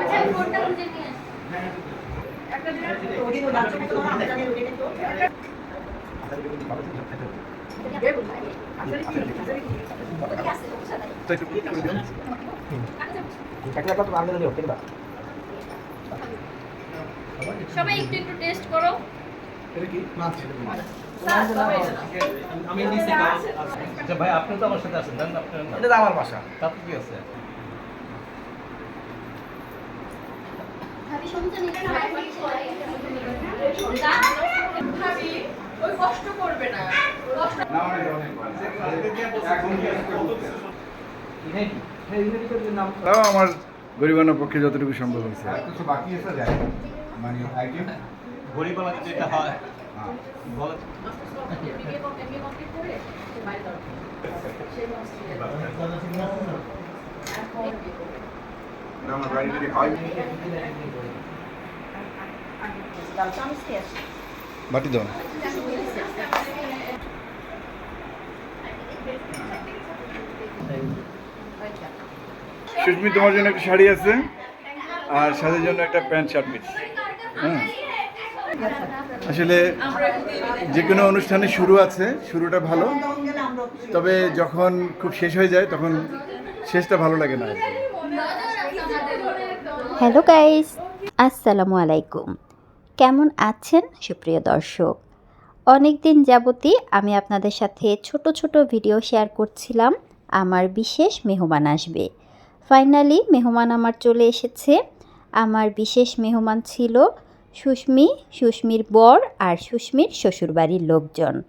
আচ্ছা ফোনটা খুঁজে নিয়ে সবাই একটু একটু টেস্ট করো। আমি নিচে আচ্ছা ভাই আপনি তো আমার সাথে আছেন জানেন আপনার এটা আমার বাসা তাতে কি আছে ভাবি সমুদ্র নিতে ভাবি ওই কষ্ট করবে না কষ্ট তাও আমার গরিবানোর পক্ষে যতটুকু সম্ভব হয়েছে কিছু বাকি আছে মানে আইটেম যেটা হয়। বলে আমার বাড়ি যদি হয় বাটি দাও সুস্মি তোমার জন্য একটা শাড়ি আছে, আর সাথের জন্য একটা প্যান্ট, শার্ট পিস। হ্যাঁ। আসলে যে কোনো অনুষ্ঠানে শুরু আছে, শুরুটা ভালো। তবে যখন খুব শেষ হয়ে যায়, তখন শেষটা ভালো লাগে না। হ্যালো গাইস, আসসালামু আলাইকুম। কেমন আছেন সুপ্রিয় দর্শক? অনেক দিন যাবতই আমি আপনাদের সাথে ছোট ছোট ভিডিও শেয়ার করছিলাম। আমার বিশেষ মেহমান আসবে। ফাইনালি মেহমান আমার চলে এসেছে। আমার বিশেষ মেহমান ছিল সুস্মি, সুস্মির বর আর সুস্মির শ্বশুরবাড়ির লোকজন।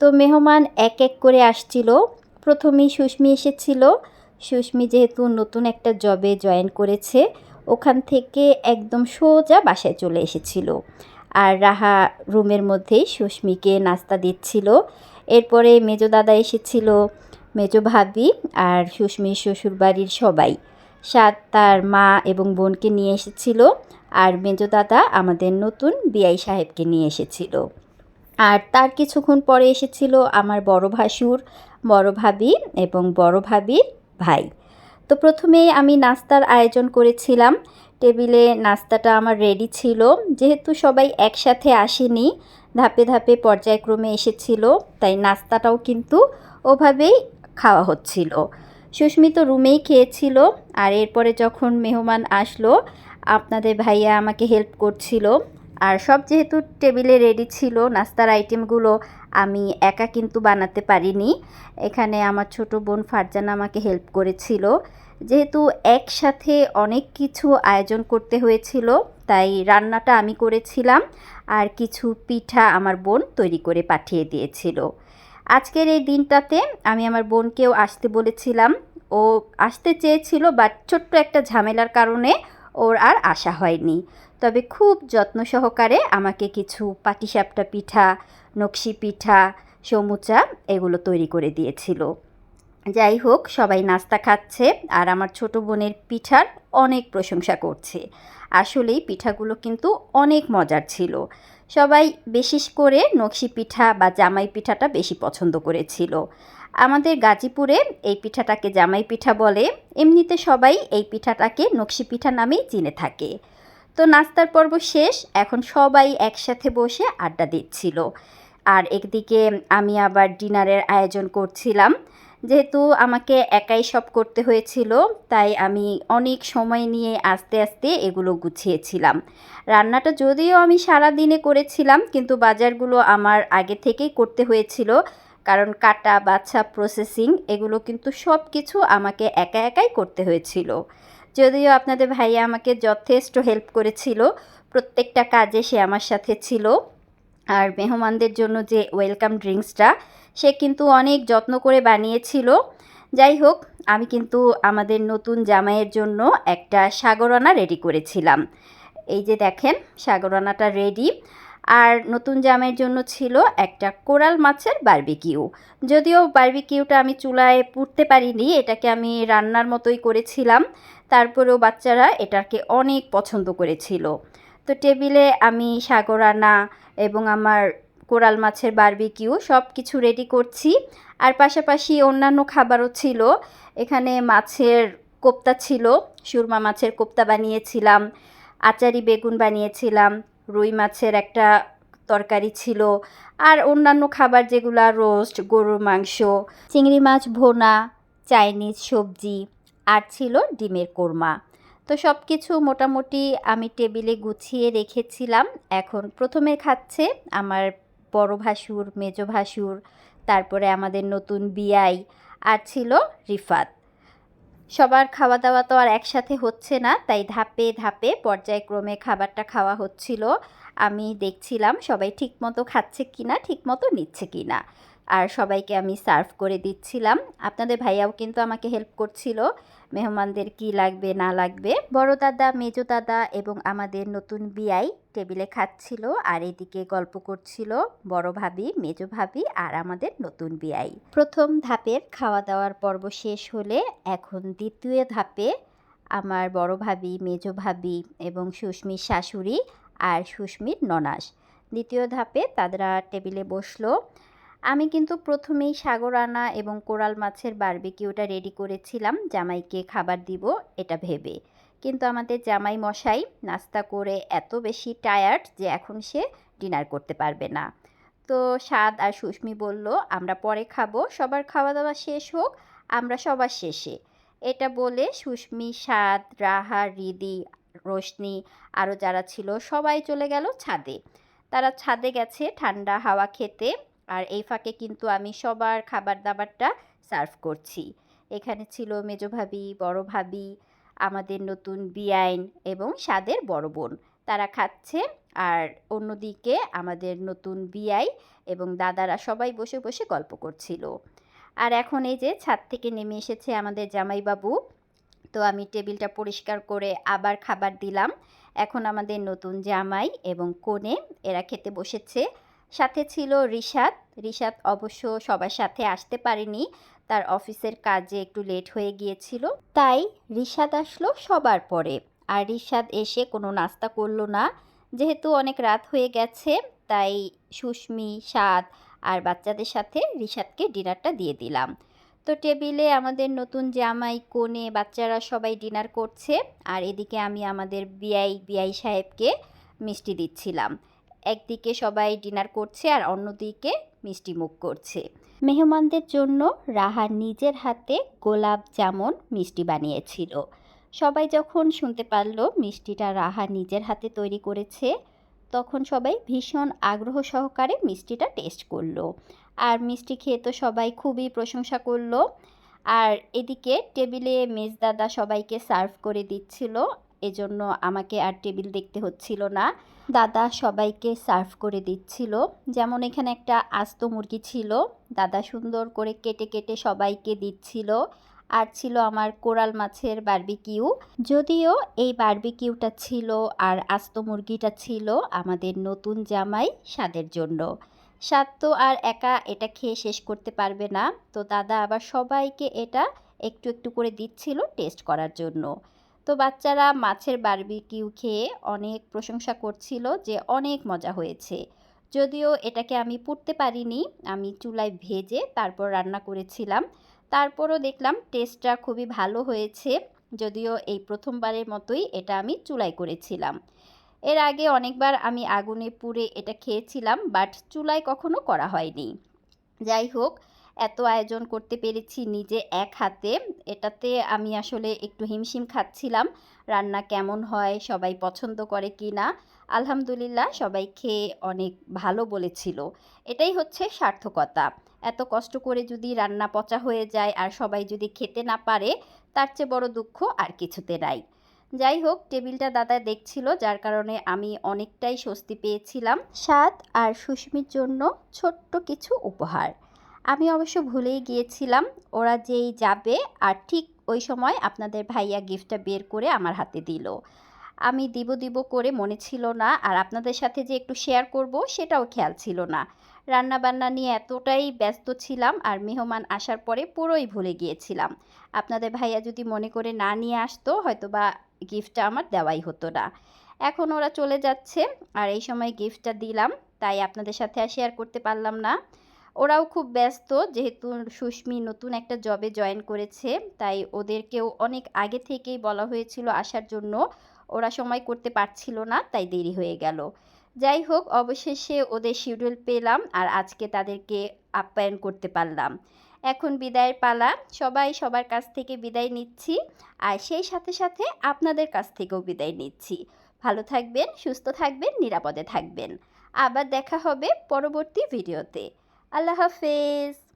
তো মেহমান এক এক করে আসছিল। প্রথমেই সুস্মি এসেছিল। সুস্মি যেহেতু নতুন একটা জবে জয়েন করেছে, ওখান থেকে একদম সোজা বাসায় চলে এসেছিল। আর রাহা রুমের মধ্যেই সুস্মিকে নাস্তা দিচ্ছিল। এরপরে মেজো দাদা এসেছিল, মেজো ভাবি আর সুস্মির শ্বশুরবাড়ির সবাই। সাত তার মা এবং বোনকে নিয়ে এসেছিল। আর দাদা আমাদের নতুন বিআই সাহেবকে নিয়ে এসেছিল। আর তার কিছুক্ষণ পরে এসেছিল আমার বড় ভাসুর, বড় ভাবি এবং বড় ভাবির ভাই। তো প্রথমে আমি নাস্তার আয়োজন করেছিলাম। টেবিলে নাস্তাটা আমার রেডি ছিল। যেহেতু সবাই একসাথে আসেনি, ধাপে ধাপে পর্যায়ক্রমে এসেছিল, তাই নাস্তাটাও কিন্তু ওভাবেই খাওয়া হচ্ছিল। সুস্মিত রুমেই খেয়েছিল। আর এরপরে যখন মেহমান আসলো আপনাদের ভাইয়া আমাকে হেল্প করছিল। আর সব যেহেতু টেবিলে রেডি ছিল, নাস্তার আইটেমগুলো আমি একা কিন্তু বানাতে পারিনি। এখানে আমার ছোট বোন ফারজানা আমাকে হেল্প করেছিল। যেহেতু একসাথে অনেক কিছু আয়োজন করতে হয়েছিল, তাই রান্নাটা আমি করেছিলাম। আর কিছু পিঠা আমার বোন তৈরি করে পাঠিয়ে দিয়েছিল। আজকের এই দিনটাতে আমি আমার বোনকেও আসতে বলেছিলাম। ও আসতে চেয়েছিল বাট ছোট্ট একটা ঝামেলার কারণে ওর আর আসা হয়নি। তবে খুব যত্ন সহকারে আমাকে কিছু পাটিসাপটা পিঠা, নকশি পিঠা সমুচা এগুলো তৈরি করে দিয়েছিল। যাই হোক, সবাই নাস্তা খাচ্ছে আর আমার ছোট বোনের পিঠার অনেক প্রশংসা করছে। আসলেই পিঠাগুলো কিন্তু অনেক মজার ছিল। সবাই বিশেষ করে নকশি পিঠা বা জামাই পিঠাটা বেশি পছন্দ করেছিল। আমাদের গাজীপুরে এই পিঠাটাকে জামাই পিঠা বলে। এমনিতে সবাই এই পিঠাটাকে নকশি পিঠা নামেই চিনে থাকে। তো নাস্তার পর্ব শেষ, এখন সবাই একসাথে বসে আড্ডা দিচ্ছিল। আর একদিকে আমি আবার ডিনারের আয়োজন করছিলাম। যেহেতু আমাকে একাই সব করতে হয়েছিল, তাই আমি অনেক সময় নিয়ে আস্তে আস্তে এগুলো গুছিয়েছিলাম। রান্নাটা যদিও আমি সারা দিনে করেছিলাম, কিন্তু বাজারগুলো আমার আগে থেকেই করতে হয়েছিল। কারণ কাটা, বাছা প্রসেসিং এগুলো কিন্তু সব কিছু আমাকে একা একাই করতে হয়েছিল। যদিও আপনাদের ভাইয়া আমাকে যথেষ্ট হেল্প করেছিল, প্রত্যেকটা কাজে সে আমার সাথে ছিল। আর মেহমানদের জন্য যে ওয়েলকাম ড্রিঙ্কসটা সে কিন্তু অনেক যত্ন করে বানিয়েছিল। যাই হোক, আমি কিন্তু আমাদের নতুন জামাইয়ের জন্য একটা সাগরানা রেডি করেছিলাম। এই যে দেখেন সাগরানাটা রেডি আর নতুন জামের জন্য ছিল একটা কোরাল মাছের বারবিকিউ। যদিও বারবিকিউটা আমি চুলায় পুড়তে পারিনি, এটাকে আমি রান্নার মতোই করেছিলাম। তারপরেও বাচ্চারা এটাকে অনেক পছন্দ করেছিল। তো টেবিলে আমি সাগরানা এবং আমার কোরাল মাছের বারবিকিউ সব কিছু রেডি করছি। আর পাশাপাশি অন্যান্য খাবারও ছিল। এখানে মাছের কোপ্তা ছিল, সুরমা মাছের কোপ্তা বানিয়েছিলাম, আচারি বেগুন বানিয়েছিলাম রুই মাছের একটা তরকারি ছিল। আর অন্যান্য খাবার যেগুলো রোস্ট গরুর মাংস, চিংড়ি মাছ ভোনা চাইনিজ সবজি, আর ছিল ডিমের কোরমা। তো সব কিছু মোটামুটি আমি টেবিলে গুছিয়ে রেখেছিলাম। এখন প্রথমে খাচ্ছে আমার বড় ভাসুর, মেজ ভাসুর, তারপরে আমাদের নতুন বিয়াই আর ছিল রিফাত। সবার খাওয়া দাওয়া তো আর একসাথে হচ্ছে না, তাই ধাপে ধাপে পর্যায়ক্রমে খাবারটা খাওয়া হচ্ছিল। আমি দেখছিলাম সবাই ঠিকমতো খাচ্ছে কি না ঠিকমতো নিচ্ছে কি না আর সবাইকে আমি সার্ভ করে দিচ্ছিলাম। আপনাদের ভাইয়াও কিন্তু আমাকে হেল্প করছিল। মেহমানদের কি লাগবে, না লাগবে। বড় দাদা, মেজো দাদা এবং আমাদের নতুন বিয়াই টেবিলে খাচ্ছিল আর এদিকে গল্প করছিল বড় ভাবি, মেজো ভাবি আর আমাদের নতুন বিয়াই প্রথম ধাপের খাওয়া দাওয়ার পর্ব শেষ হলে এখন দ্বিতীয় ধাপে আমার বড় ভাবি, মেজো ভাবি এবং সুস্মির শাশুড়ি আর সুস্মির ননাস। দ্বিতীয় ধাপে তারা টেবিলে বসল। আমি কিন্তু প্রথমেই সাগর আনা এবং কোরাল মাছের বারবিকিউটা রেডি করেছিলাম, জামাইকে খাবার দিব, এটা ভেবে। কিন্তু আমাদের জামাই মশাই নাস্তা করে এত বেশি টায়ার্ড যে এখন সে ডিনার করতে পারবে না। তো স্বাদ আর সুস্মি বলল, আমরা পরে খাব, সবার খাওয়া দাওয়া শেষ হোক, আমরা সবার শেষে। এটা বলে সুস্মি, স্বাদ, রাহা, রিদি, রোশনি আরও যারা ছিল সবাই চলে গেল ছাদে। তারা ছাদে গেছে ঠান্ডা হাওয়া খেতে। আর এই ফাঁকে কিন্তু আমি সবার খাবার দাবারটা সার্ভ করছি। এখানে ছিল মেজো ভাবি, বড় ভাবি, আমাদের নতুন বিয়াইন এবং স্বাদের বড় বোন। তারা খাচ্ছে আর অন্যদিকে আমাদের নতুন বিয়াই এবং দাদারা সবাই বসে বসে গল্প করছিল। আর এখন এই যে ছাদ থেকে নেমে এসেছে আমাদের জামাইবাবু। তো আমি টেবিলটা পরিষ্কার করে আবার খাবার দিলাম। এখন আমাদের নতুন জামাই এবং কোণে এরা খেতে বসেছে। সাথে ছিল রিশাদ। রিশাদ অবশ্য সবার সাথে আসতে পারেনি। তার অফিসের কাজে একটু লেট হয়ে গিয়েছিল। তাই রিশাদ আসলো সবার পরে। আর রিশাদ এসে কোনো নাস্তা করল না। যেহেতু অনেক রাত হয়ে গেছে, তাই সুস্মি, স্বাদ আর বাচ্চাদের সাথে রিশাদকে ডিনারটা দিয়ে দিলাম। তো টেবিলে আমাদের নতুন জামাই কোণে বাচ্চারা সবাই ডিনার করছে। আর এদিকে আমি আমাদের বিআই বিআই সাহেবকে মিষ্টি দিচ্ছিলাম। একদিকে সবাই ডিনার করছে আর অন্যদিকে মিষ্টি মুখ করছে। মেহমানদের জন্য রাহা নিজের হাতে গোলাপ জামুন মিষ্টি বানিয়েছিল। সবাই যখন শুনতে পারল মিষ্টিটা রাহা নিজের হাতে তৈরি করেছে, তখন সবাই ভীষণ আগ্রহ সহকারে মিষ্টিটা টেস্ট করল। আর মিষ্টি খেয়ে তো সবাই খুবই প্রশংসা করল। আর এদিকে টেবিলে মেজদাদা সবাইকে সার্ভ করে দিচ্ছিল। এজন্য আমাকে আর টেবিল দেখতে হচ্ছিল না। দাদা সবাইকে সার্ভ করে দিচ্ছিল। যেমন এখানে একটা আস্ত মুরগি ছিল, দাদা সুন্দর করে কেটে কেটে সবাইকে দিচ্ছিল। আর ছিল আমার কোরাল মাছের বার্বিকিউ। যদিও এই বারবিকিউটা ছিল আর আস্ত মুরগিটা ছিল আমাদের নতুন জামাই স্বাদের জন্য। স্বাদ তো আর একা এটা খেয়ে শেষ করতে পারবে না। তো দাদা আবার সবাইকে এটা একটু একটু করে দিচ্ছিল টেস্ট করার জন্য। তো বাচ্চারা মাছের বারবিকিউ খেয়ে অনেক প্রশংসা করছিল যে অনেক মজা হয়েছে। যদিও এটাকে আমি পুড়তে পারিনি, আমি চুলায় ভেজে তারপর রান্না করেছিলাম। তারপরও দেখলাম টেস্টটা খুবই ভালো হয়েছে, যদিও এই প্রথমবারের মতোই এটা আমি চুলায় করেছিলাম। এর আগে অনেকবার আমি আগুনে পুড়ে এটা খেয়েছিলাম, বাট চুলায় কখনো করা হয়নি। যাই হোক এত আয়োজন করতে পেরেছি নিজে এক হাতে। এটাতে আমি আসলে একটু হিমশিম খাচ্ছিলাম, রান্না কেমন হয়, সবাই পছন্দ করে কি না আলহামদুলিল্লাহ সবাই খেয়ে অনেক ভালো বলেছিল। এটাই হচ্ছে সার্থকতা। এত কষ্ট করে যদি রান্না পচা হয়ে যায় আর সবাই যদি খেতে না পারে, তার চেয়ে বড় দুঃখ আর কিছুতে নাই। যাই হোক, টেবিলটা দাদা দেখছিল, যার কারণে আমি অনেকটাই স্বস্তি পেয়েছিলাম। স্বাদ আর সুস্মির জন্য ছোট্ট কিছু উপহার। আমি অবশ্য ভুলেই গিয়েছিলাম, ওরা যেই যাবে আর ঠিক ওই সময় আপনাদের ভাইয়া গিফটটা বের করে আমার হাতে দিল। আমি দিব দিব করে মনে ছিল না আর আপনাদের সাথে যে একটু শেয়ার করব সেটাও খেয়াল ছিল না। রান্না বান্না নিয়ে এতটাই ব্যস্ত ছিলাম আর মেহমান আসার পরে পুরোই ভুলে গিয়েছিলাম। আপনাদের ভাইয়া যদি মনে করে না নিয়ে আসতো হয়তো বা গিফটটা আমার দেওয়াই হতো না। এখন ওরা চলে যাচ্ছে আর এই সময় গিফটটা দিলাম, তাই আপনাদের সাথে আর শেয়ার করতে পারলাম না। ওরাও খুব ব্যস্ত, যেহেতু সুস্মি নতুন একটা জবে জয়েন করেছে, তাই ওদেরকেও অনেক আগে থেকেই বলা হয়েছিল আসার জন্য। ওরা সময় করতে পারছিল না, তাই দেরি হয়ে গেল। যাই হোক, অবশেষে ওদের শিডিউল পেলাম আর আজকে তাদেরকে আপ্যায়ন করতে পারলাম। এখন বিদায়ের পালা। সবাই সবার কাছ থেকে বিদায় নিচ্ছি আর সেই সাথে সাথে আপনাদের কাছ থেকেও বিদায় নিচ্ছি। ভালো থাকবেন, সুস্থ থাকবেন, নিরাপদে থাকবেন। আবার দেখা হবে পরবর্তী ভিডিওতে আল্লাহ হাফেজ।